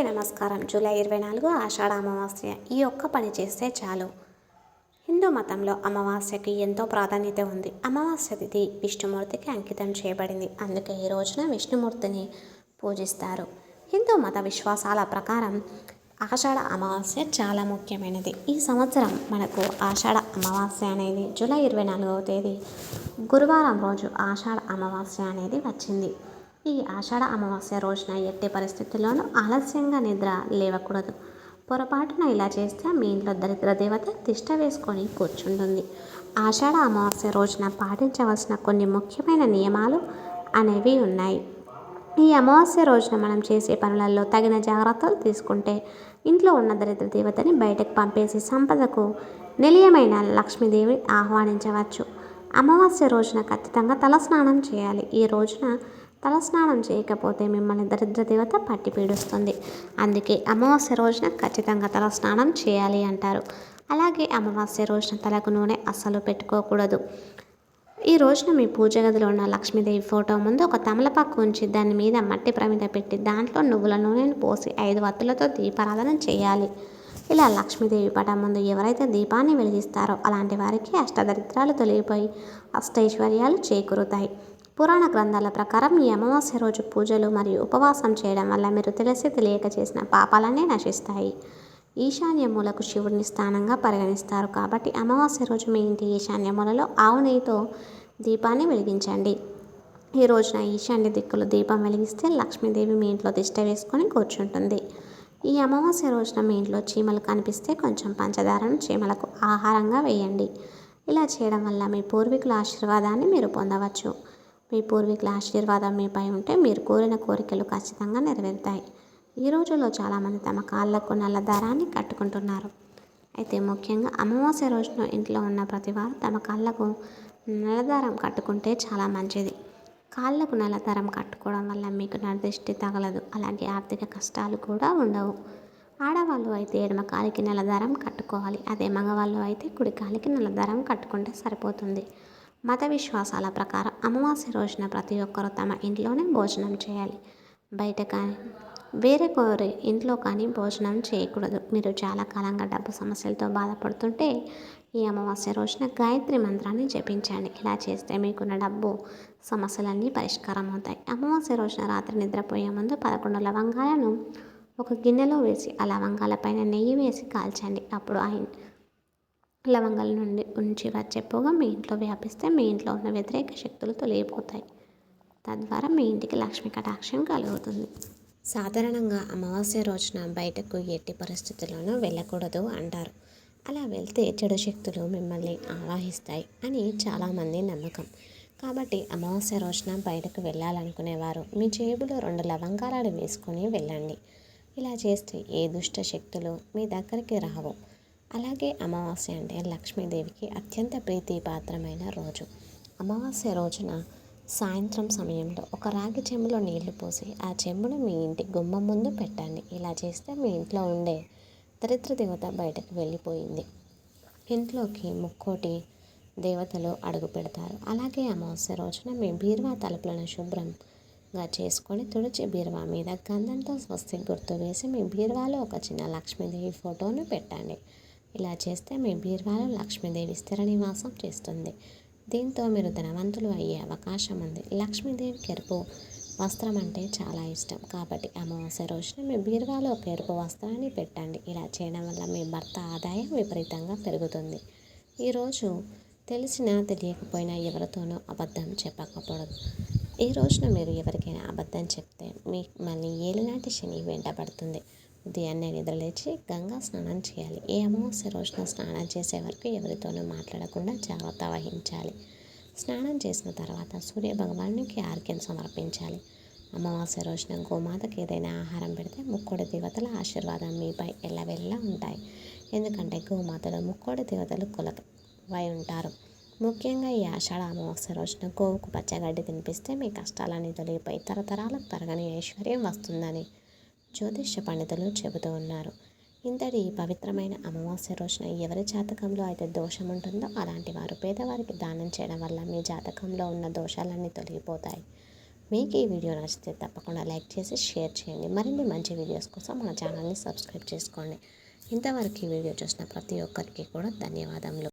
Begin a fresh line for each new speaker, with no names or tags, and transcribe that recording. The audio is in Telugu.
అందరికీ నమస్కారం. జూలై ఇరవై నాలుగు ఆషాఢ అమావాస్య. ఈ ఒక్క పని చేస్తే చాలు. హిందూ మతంలో అమావాస్యకి ఎంతో ప్రాధాన్యత ఉంది. అమావాస్య తిథి విష్ణుమూర్తికి అంకితం చేయబడింది. అందుకే ఈ రోజున విష్ణుమూర్తిని పూజిస్తారు. హిందూ మత విశ్వాసాల ప్రకారం ఆషాఢ అమావాస్య చాలా ముఖ్యమైనది. ఈ సంవత్సరం మనకు ఆషాఢ అమావాస్య అనేది జూలై ఇరవై నాలుగవ తేదీ గురువారం రోజు ఆషాఢ అమావాస్య అనేది వచ్చింది. ఈ ఆషాఢ అమావాస్య రోజున ఎట్టి పరిస్థితుల్లోనూ ఆలస్యంగా నిద్ర లేవకూడదు. పొరపాటున ఇలా చేస్తే మీ ఇంట్లో దరిద్ర దేవత తిష్ట వేసుకొని కూర్చుంటుంది. ఆషాఢ అమావాస్య రోజున పాటించవలసిన కొన్ని ముఖ్యమైన నియమాలు అనేవి ఉన్నాయి. ఈ అమావాస్య రోజున మనం చేసే పనులలో తగిన జాగ్రత్తలు తీసుకుంటే ఇంట్లో ఉన్న దరిద్ర దేవతని బయటకు పంపేసి సంపదకు నిలయమైన లక్ష్మీదేవిని ఆహ్వానించవచ్చు. అమావాస్య రోజున ఖచ్చితంగా తల స్నానం చేయాలి. ఈ రోజున తలస్నానం చేయకపోతే మిమ్మల్ని దరిద్ర దేవత పట్టి పీడుస్తుంది. అందుకే అమావాస్య రోజున ఖచ్చితంగా తలస్నానం చేయాలి అంటారు. అలాగే అమావాస్య రోజున తలకు నూనె అస్సలు పెట్టుకోకూడదు. ఈ రోజున మీ పూజ గదిలో ఉన్న లక్ష్మీదేవి ఫోటో ముందు ఒక తమలపాకు ఉంచి దాని మీద మట్టి ప్రమిద పెట్టి దాంట్లో నువ్వుల నూనెను పోసి ఐదు వత్తులతో దీపారాధన చేయాలి. ఇలా లక్ష్మీదేవి పటం ముందు ఎవరైతే దీపాన్ని వెలిగిస్తారో అలాంటి వారికి అష్టదరిద్రాలు తొలగిపోయి అష్టైశ్వర్యాలు చేకూరుతాయి. పురాణ గ్రంథాల ప్రకారం ఈ అమావాస్య రోజు పూజలు మరియు ఉపవాసం చేయడం వల్ల మీరు తెలిసి తెలియక చేసిన పాపాలన్నీ నశిస్తాయి. ఈశాన్య మూలకు శివుడిని స్థానంగా పరిగణిస్తారు కాబట్టి అమావాస్య రోజు మీ ఇంటి ఈశాన్య మూలలో ఆవు నెయ్యితో దీపాన్ని వెలిగించండి. ఈ రోజున ఈశాన్య దిక్కులు దీపం వెలిగిస్తే లక్ష్మీదేవి మీ ఇంట్లో దిష్ట వేసుకొని కూర్చుంటుంది. ఈ అమావాస్య రోజున మీ ఇంట్లో చీమలు కనిపిస్తే కొంచెం పంచదారను చీమలకు ఆహారంగా వేయండి. ఇలా చేయడం వల్ల మీ పూర్వీకుల ఆశీర్వాదాన్ని మీరు పొందవచ్చు. మీ పూర్వీకుల ఆశీర్వాదం మీపై ఉంటే మీరు కోరిన కోరికలు ఖచ్చితంగా నెరవేరుతాయి. ఈ రోజుల్లో చాలామంది తమ కాళ్ళకు నల్ల దారాన్ని కట్టుకుంటున్నారు. అయితే ముఖ్యంగా అమావాస్య రోజున ఇంట్లో ఉన్న ప్రతి వారు తమ కాళ్ళకు నల్లదారం కట్టుకుంటే చాలా మంచిది. కాళ్ళకు నల్లదారం కట్టుకోవడం వల్ల మీకు నరదిష్టి తగలదు. అలాగే ఆర్థిక కష్టాలు కూడా ఉండవు. ఆడవాళ్ళు అయితే ఎడమ కాలికి నల్లదారం కట్టుకోవాలి. అదే మగవాళ్ళు అయితే కుడి కాలికి నల్లదారం కట్టుకుంటే సరిపోతుంది. మత విశ్వాసాల ప్రకారం అమావాస్య రోజున ప్రతి ఒక్కరూ తమ ఇంట్లోనే భోజనం చేయాలి. బయట కానీ వేరే కోరి ఇంట్లో కానీ భోజనం చేయకూడదు. మీరు చాలా కాలంగా డబ్బు సమస్యలతో బాధపడుతుంటే ఈ అమావాస్య రోజున గాయత్రి మంత్రాన్ని జపించండి. ఇలా చేస్తే మీకున్న డబ్బు సమస్యలన్నీ పరిష్కారం అవుతాయి అమావాస్య రోజున రాత్రి నిద్రపోయే ముందు పదకొండు లవంగాలను ఒక గిన్నెలో వేసి ఆ లవంగాల పైన నెయ్యి వేసి కాల్చండి. అప్పుడు ఆ లవంగాల నుండి ఉంచి వచ్చే పొగ మీ ఇంట్లో వ్యాపిస్తే మీ ఇంట్లో ఉన్న వ్యతిరేక శక్తులు తొలగిపోతాయి. తద్వారా మీ ఇంటికి లక్ష్మీ కటాక్షం కలుగుతుంది. సాధారణంగా అమావాస్య రోజున బయటకు ఎట్టి పరిస్థితుల్లోనూ వెళ్ళకూడదు అంటారు. అలా వెళ్తే చెడు శక్తులు మిమ్మల్ని ఆవాహిస్తాయి అని చాలామంది నమ్మకం. కాబట్టి అమావాస్య రోజున బయటకు వెళ్ళాలనుకునేవారు మీ జేబులో రెండు లవంగాలను వేసుకొని వెళ్ళండి. ఇలా చేస్తే ఏ దుష్ట శక్తులు మీ దగ్గరికి రావు. అలాగే అమావాస్య అంటే లక్ష్మీదేవికి అత్యంత ప్రీతిపాత్రమైన రోజు. అమావాస్య రోజున సాయంత్రం సమయంలో ఒక రాగి చెంబులో నీళ్ళు పోసి ఆ చెంబును మీ ఇంటి గుమ్మం ముందు పెట్టండి. ఇలా చేస్తే మీ ఇంట్లో ఉండే దరిద్ర దేవత బయటకు వెళ్ళిపోయింది. ఇంట్లోకి ముక్కోటి దేవతలు అడుగు పెడతారు. అలాగే అమావాస్య రోజున మీ బీరువా తలుపులను శుభ్రంగా చేసుకొని తుడిచి బీరువా మీద గంధంతో స్వస్తి గుర్తు వేసి మీ బీరువాలో ఒక చిన్న లక్ష్మీదేవి ఫోటోను పెట్టండి. ఇలా చేస్తే మీ బీర్వాలో లక్ష్మీదేవి స్థిర నివాసం చేస్తుంది. దీంతో మీరు ధనవంతులు అయ్యే అవకాశం ఉంది. లక్ష్మీదేవి ఎరుపు వస్త్రం అంటే చాలా ఇష్టం. కాబట్టి అమావాస్య రోజున మీ బీర్వాలో ఒక ఎరుపు వస్త్రాన్ని పెట్టండి. ఇలా చేయడం వల్ల మీ భర్త ఆదాయం విపరీతంగా పెరుగుతుంది. ఈరోజు తెలిసినా తెలియకపోయినా ఎవరితోనూ అబద్ధం చెప్పకపోవడం. ఈ రోజున మీరు ఎవరికైనా అబద్ధం చెప్తే మీ మళ్ళీ ఏలినాటి శని వెంటబడుతుంది ఉదయాన్నే నిద్రలేచి గంగా స్నానం చేయాలి. ఏ అమావాస్య రోజున స్నానం చేసే వరకు ఎవరితోనూ మాట్లాడకుండా జాగ్రత్త వహించాలి. స్నానం చేసిన తర్వాత సూర్య భగవానునికి ఆర్గ్యం సమర్పించాలి. అమావాస్య రోజున గోమాతకి ఏదైనా ఆహారం పెడితే ముక్కోడి దేవతల ఆశీర్వాదం మీపై ఎల్లవెల్లా ఉంటాయి. ఎందుకంటే గోమాతలు ముక్కోడి దేవతలు కొలవై ఉంటారు. ముఖ్యంగా ఈ ఆషాఢ అమావాస్య రోజున గోవుకు పచ్చగడ్డి తినిపిస్తే మీ కష్టాలన్నీ తొలగిపోయి తరతరాలకు తరగని ఐశ్వర్యం వస్తుందని. జ్యోతిష్య పండితులు చెబుతూ ఉన్నారు. ఇంతటి పవిత్రమైన అమావాస్య రోజున ఎవరి జాతకంలో అయితే దోషం ఉంటుందో అలాంటి వారు పేదవారికి దానం చేయడం వల్ల మీ జాతకంలో ఉన్న దోషాలన్నీ తొలగిపోతాయి. మీకు ఈ వీడియో నచ్చితే తప్పకుండా లైక్ చేసి షేర్ చేయండి. మరిన్ని మంచి వీడియోస్ కోసం మన ఛానల్ని సబ్స్క్రైబ్ చేసుకోండి. ఇంతవరకు ఈ వీడియో చూసిన ప్రతి ఒక్కరికి కూడా ధన్యవాదములు.